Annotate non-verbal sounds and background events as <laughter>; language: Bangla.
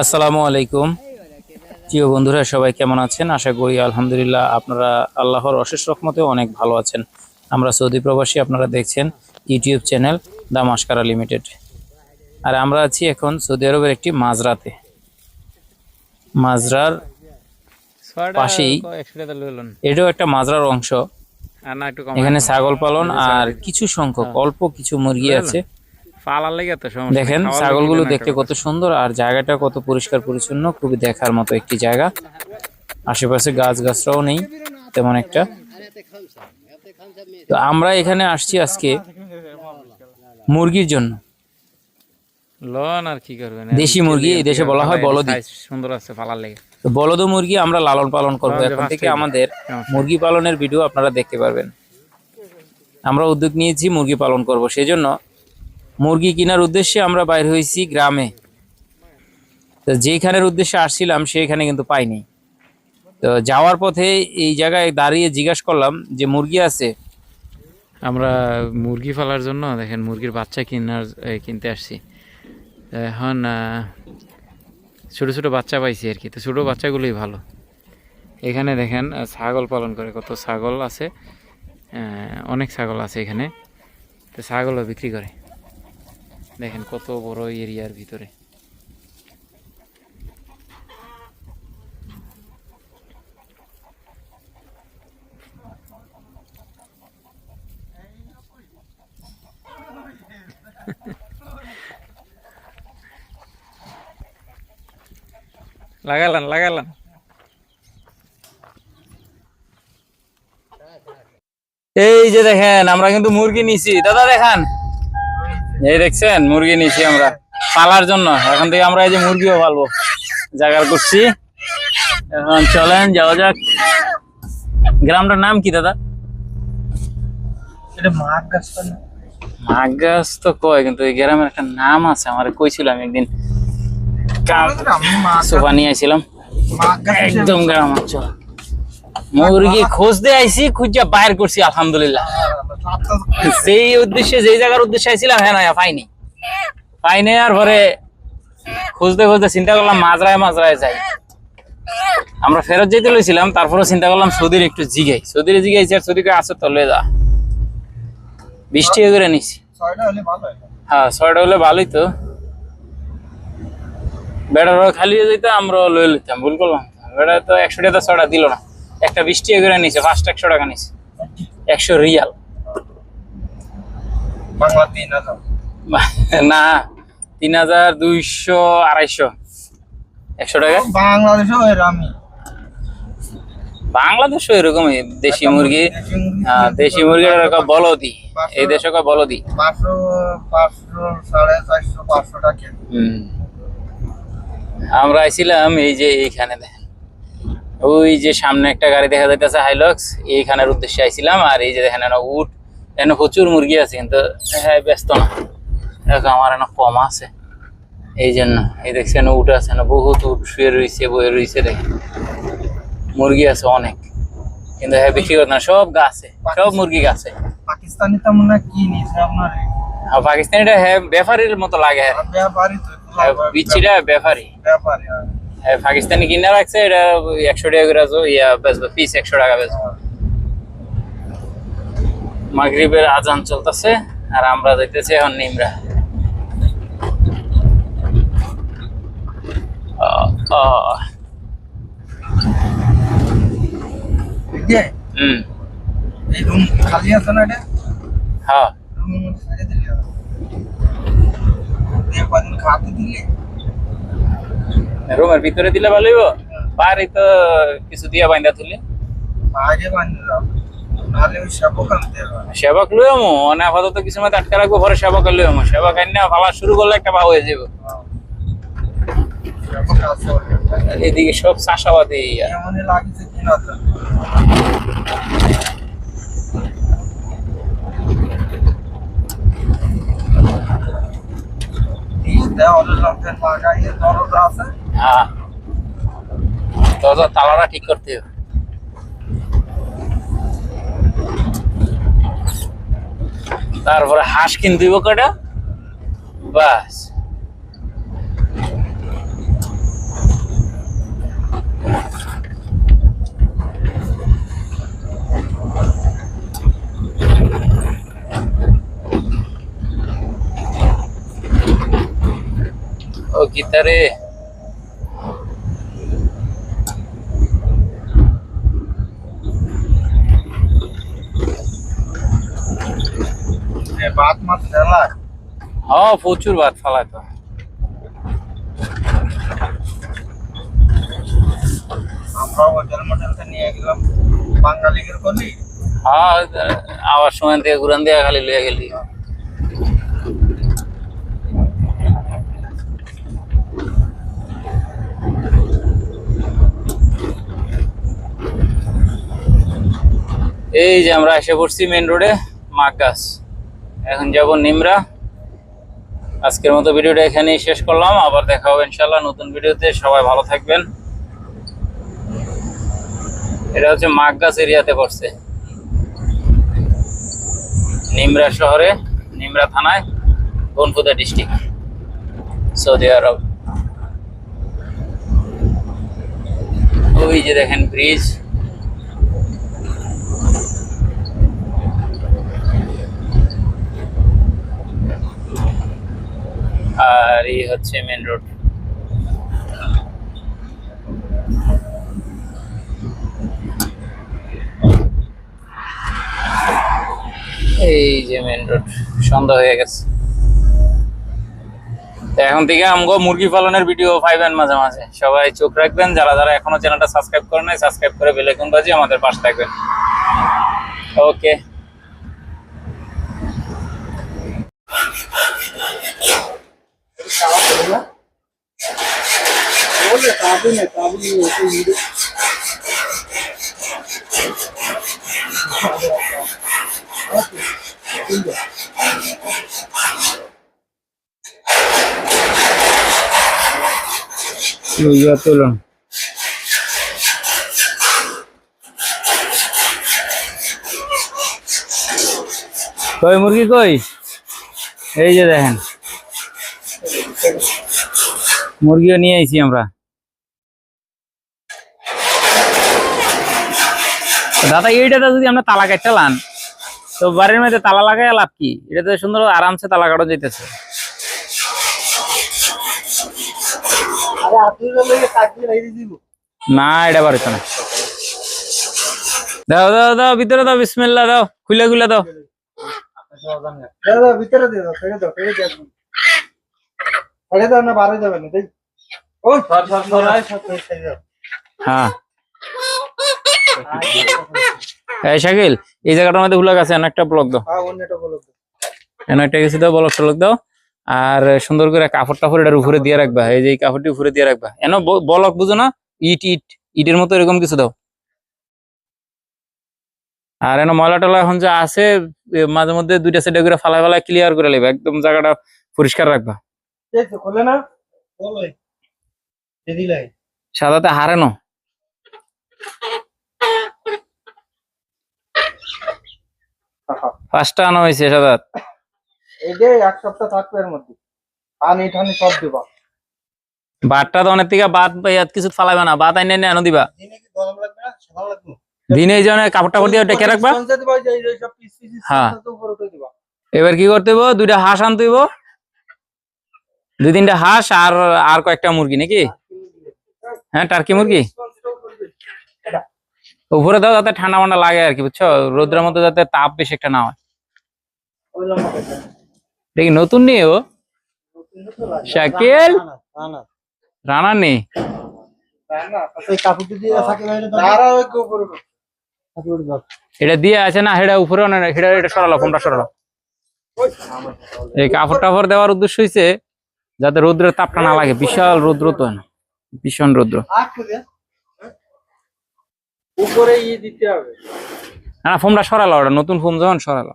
আসসালামু আলাইকুম। প্রিয় বন্ধুরা সবাই কেমন আছেন? আশা করি আলহামদুলিল্লাহ আপনারা আল্লাহর অশেষ রহমতে অনেক ভালো আছেন। আমরা সৌদি প্রবাসী আপনারা দেখছেন YouTube channel the mascara limited. আর আমরা আছি এখন সৌদি আরবের একটি মাজরাতে মাজরার পাশেই এটাও একটা মাজরার অংশ। এখানে ছাগল পালন আর কিছু সংখ্যক অল্প কিছু মুরগি আছে। পালার লেগে তো সমস্যা দেখেন ছাগলগুলো দেখতে কত সুন্দর আর জায়গাটা কত পরিষ্কার পরিচ্ছন্ন খুবই দেখার মতো একটি জায়গা। আশেপাশে গাছ গাছরাও নেই তেমন একটা। তো আমরা এখানে আসছি আজকে মুরগির জন্য। লন আর কি করবেন? দেশি মুরগি এই দেশে বলা হয় বলদি। Size সুন্দর আছে পালার লেগে। তো বলদ মুরগি আমরা লালন পালন করব। এখন থেকে আমাদের মুরগি পালনের ভিডিও আপনারা দেখতে পারবেন। আমরা উদ্যোগ নিয়েছি মুরগি পালন করব সেজন্য মুরগি কেনার উদ্দেশ্যে আমরা বাইর হয়েছি গ্রামে। তো যেখানের উদ্দেশ্যে আসছিলাম, সেইখানে কিন্তু পাইনি। তো যাওয়ার পথে এই জায়গায় দাঁড়িয়ে জিজ্ঞাসা করলাম যে, মুরগি আছে? আমরা মুরগি পালার জন্য দেখেন মুরগির বাচ্চা কিনার কিনতে আসছি। এখন ছোট ছোট বাচ্চা পাইছি আর কি। তো ছোটো বাচ্চাগুলোই ভালো। এখানে দেখেন ছাগল পালন করে, কত ছাগল আছে। অনেক ছাগল আছে এখানে। তো ছাগলও বিক্রি করে। দেখেন কত বড় এরিয়ার ভিতরে লাগালাম লাগালাম এই যে দেখেন আমরা কিন্তু মুরগি নিছি। দাদা দেখান। এই দেখছেন মুরগি নিয়েছি আমরা। পালার জন্য। এখন থেকে আমরা এই যে মুরগিও পালবো। জাগার করছি। এখন চলেন যাওয়া যাক। গ্রামটার নাম কি দাদা? তো কয় কিন্তু এই গ্রামের একটা নাম আছে আমার কইছিল আমি একদিন। সোফা নিয়ে একদম গ্রাম মুরগি খোঁজ দিয়ে আইছি খুঁজা বাইর করছি আলহামদুলিল্লাহ। সেই উদ্দেশ্যে যেই জায়গার উদ্দেশ্যে আইছিলাম হ্যাঁ না পাইনি। পাইনি আর পরে খুঁজতে খুঁজতে চিন্তা করলাম মাজরায় মাজরায় যাই। আমরা ফেরত যেতে লইছিলাম তারপরে চিন্তা করলাম সৌদির একটু জিগাই। সৌদির জিগাইছি আর সৌদিকে আছে তো লয়ে যা। বৃষ্টি করে নিছি। ছয়টা হলে ভালো হয়। হ্যাঁ ছয়টা হলে ভালোই তো। বেড়ার খালি যেত আমরা লয়ে লইতাম ভুল করলাম। বেড়া তো একশো টাকা ছয়টা দিল না। একটা বৃষ্টি করে নিছে ফার্স্ট একশো টাকা নিছে। একশো রিয়াল। বাংলা তিন হাজার। <laughs> না তিন হাজার দুইশো আড়াইশো। একশো টাকা? বাংলাদেশেও আমি বাংলাদেশও এরকমই দেশি মুরগি দেশি মুরগি দেশি এরকম বলদি এই দেশে কয় বলদি। পাঁচশো পাঁচশো সাড়ে চারশো পাঁচশো টাকা। আমরা আইছিলাম এই যে এইখানে দেখেন। ওই যে সামনে একটা গাড়ি দেখা যাইতেছে হাইলক্স এইখানের উদ্দেশ্যে আইছিলাম আর এই যে দেখেন উট এখানে প্রচুর মুরগি আছে কিন্তু হ্যাঁ ব্যস্ত না। দেখো আমার এখানে কম আছে। এই জন্য এই দেখছেন উট আছে না বহুত উট শুয়ে রয়েছে বয়ে রয়েছে দেখেন মুরগি আছে অনেক কিন্তু হ্যাঁ বিক্রি করতে না সব গাছে সব মুরগি গাছে। পাকিস্তানি তো মনে কি নিয়েছে আপনার? আর পাকিস্তানিটা হ্যাঁ ব্যাপারীর মতো লাগে হ্যাঁ। হ্যাঁ, ব্যাপারী। ব্যাপারই হ্যাঁ। হ্যাঁ, পাকিস্তানি কিনে রাখছে এটা একশো টাকা করে ইয়া বেচবো পিস একশো টাকা বেচবো। মাগরিবের আজান চলতেছে আর আমরা যাইতেছি এখন নিমরা। খালি আছে না এটা? হ্যাঁ। রুমের ভিতরে দিলে ভালো হইব? বাইরে তো কিছু দিয়া বাইন্দা তুলে বাইরে বানিয়ে সেবক লই আমো মানে আপাতত কিছু মতো আটকে রাখব পরে সেবক লই আমো সেবক আইনা ফালা শুরু করলে একটা ভাব হয়ে যাবে। এদিকে সব চাষাবাদী দরজা তালাটা ঠিক করতে হবে। তারপরে হাঁস কিন দিব কটা বাস। ও কি তারে? ফেলায় হ্যাঁ প্রচুর ভাত ফালায় তো। আমরা হোটেল মোটেলতে নিয়ে গেলাম। বাঙালিদের কলি হ্যাঁ আবার সময় থেকে ঘুরান দিয়ে খালি লইয়া গেলি। এই যে আমরা এসে পড়ছি মেন রোডে মাকাস এখন যাব নিমরা। আজকের মতো ভিডিওটা এখানেই শেষ করলাম। আবার দেখা হবে ইনশাল্লাহ নতুন ভিডিওতে। সবাই ভালো থাকবেন। এটা হচ্ছে মাকগাছ এরিয়াতে পড়ছে। নিমরা শহরে, নিমরা থানায় বনপুদা ডিস্ট্রিক্ট, সৌদি আরব। ওই যে দেখেন ব্রিজ। আর হচ্ছে মেন রোড এই যে মেন রোড সন্ধ্যা হয়ে গেছে। এখন থেকে আমগো মুরগি পালনের ভিডিও পাইবেন মাঝে মাঝে। সবাই চোখ রাখবেন, যারা যারা এখনও চ্যানেলটা সাবস্ক্রাইব করেন নাই সাবস্ক্রাইব করে বেল আইকন বাজিয়ে আমাদের পাশে থাকবেন। ওকে বলে কাবু না কাবু নিয়ে ইয়া তুলুন কই মুরগি কই এই যে দেখেন মুরগিও নিয়ে আইছি আমরা দাদা এইটাতে যদি আমরা তালা কাটতে লান তো বাড়ির মধ্যে তালা লাগাই লাভ কি? এটাতে সুন্দর আরামসে তালা কাটা যেতেছে না এটা পারতো না। দাও দাও দাও ভিতরে দাও বিসমিল্লাহ দাও খুলে খুলে দাও। ভিতরে দিয়ে দাও ফেলে দাও ফেলে দাও ফেলে দাও না বাইরে যাবে না হ্যাঁ। এই শাকিল এই জায়গাটার মধ্যে হুলাক আছে একটা ব্লক দাও। হ্যাঁ একটা কিছু দাও ব্লক টলক দাও। আর সুন্দর করে কাপড় টাপড় এটার উপরে দিয়ে রাখবা এই যে এই কাপড়টি উপরে দিয়ে রাখবা। এন বলক বুঝো না ইট ইট ইটের মতো এরকম কিছু দাও। আর এন ময়লা টলা এখন যা আছে মাঝে মধ্যে দুইটা সাইডে করে ফালা ফালা ক্লিয়ার করে নেবে একদম জায়গাটা পরিষ্কার রাখবা। এই তো খোলে না? সাদাতে আনা হয়েছে সাদাত এই যে এক সপ্তাহ থাকবে এর মধ্যে। পানি ঠানি সব দিবা। বাটটা তো অনেক থেকে বাদ ইয়াত কিছু ফালাবে না বাদ আইনে এনে আনো দিবা। দিনে কি গরম লাগবে না? সাদা লাগবে? দিনে এই জন্য কাপড় টাপড় দিয়ে ডেকে রাখবা। পঞ্চাশ দিবা যে এই সব পিস পিস হ্যাঁ। উপরে উঠে দিবা। এবার কি করতে হইব? দুইটা হাঁস আনতে হইব। দুই তিনটা হাঁস আর আর কয়েকটা মুরগি নাকি? হ্যাঁ টার্কি মুরগি? উপরে দাও, যাতে ঠান্ডা মান্ডা লাগে আর কি, বুঝছ? রোদ্রের মধ্যে যাতে তাপ বেশি একটা না হয়। দেখি নতুন নেই ও? শাকিল? রানা নেই। এটা দিয়ে আছে না হেটা উপরে হেটা এটা সরালো, ফোনটা সরালো। এই কাপড় টাপড় দেওয়ার উদ্দেশ্য হয়েছে যাতে রোদ্রের তাপটা না লাগে। বিশাল রৌদ্র তো না ভীষণ রৌদ্র। উপরে ই দিতে হবে। না ফোমটা সরালো ওটা নতুন ফোম যখন সরালো।